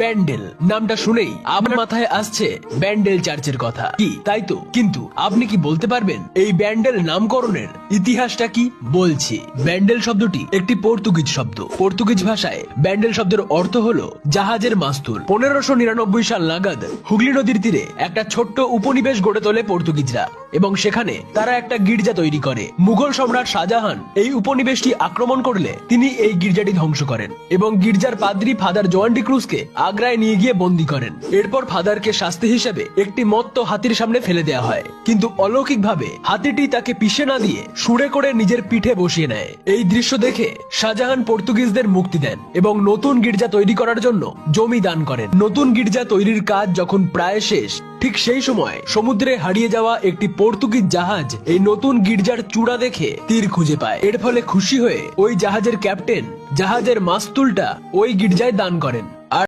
ব্যান্ডেল, নামটা শুনেই আমার মাথায় আসছে ব্যান্ডেল চার্চের কথা। কি, তাই তো? কিন্তু আপনি কি বলতে পারবেন? এই ব্যান্ডেল নামকরণের ইতিহাসটা কি? বলছি, ব্যান্ডেল শব্দটি একটি পর্তুগিজ শব্দ। পর্তুগিজ ভাষায় ব্যান্ডেল শব্দের অর্থ হলো জাহাজের মাস্তুল পনেরোশো নিরানব্বই সাল নাগাদ হুগলি নদীর তীরে একটা ছোট্ট উপনিবেশ গড়ে তোলে পর্তুগিজরা। এবং সেখানে তারা একটা গির্জা তৈরি করে। মুঘল সম্রাট শাহজাহান এই উপনিবেশটি আক্রমণ করলে তিনি এই গির্জাটি ধ্বংস করেন এবং গির্জার পাদ্রি ফাদার জোয়ান্ডি ক্রুজকে আগ্রায় নিয়ে গিয়ে বন্দী করেন। এরপর ফাদারকে শাস্তি হিসেবে একটি মত্ত হাতির সামনে ফেলে দেওয়া হয়। কিন্তু অলৌকিকভাবে হাতিটি তাকে পিষে না দিয়ে সুরে করে নিজের পিঠে বসিয়ে নেয়। এই দৃশ্য দেখে শাহজাহান পর্তুগিজদের মুক্তি দেন এবং নতুন গির্জা তৈরি করার জন্য জমি দান করেন। নতুন গির্জা তৈরির কাজ যখন প্রায় শেষ, ঠিক সেই সময় সমুদ্রে হারিয়ে যাওয়া একটি পর্তুগিজ জাহাজ এই নতুন গির্জার চূড়া দেখে তীর খুঁজে পায়। এর ফলে খুশি হয়ে ওই জাহাজের ক্যাপ্টেন জাহাজের মাস্তুলটা ওই গির্জায় দান করেন।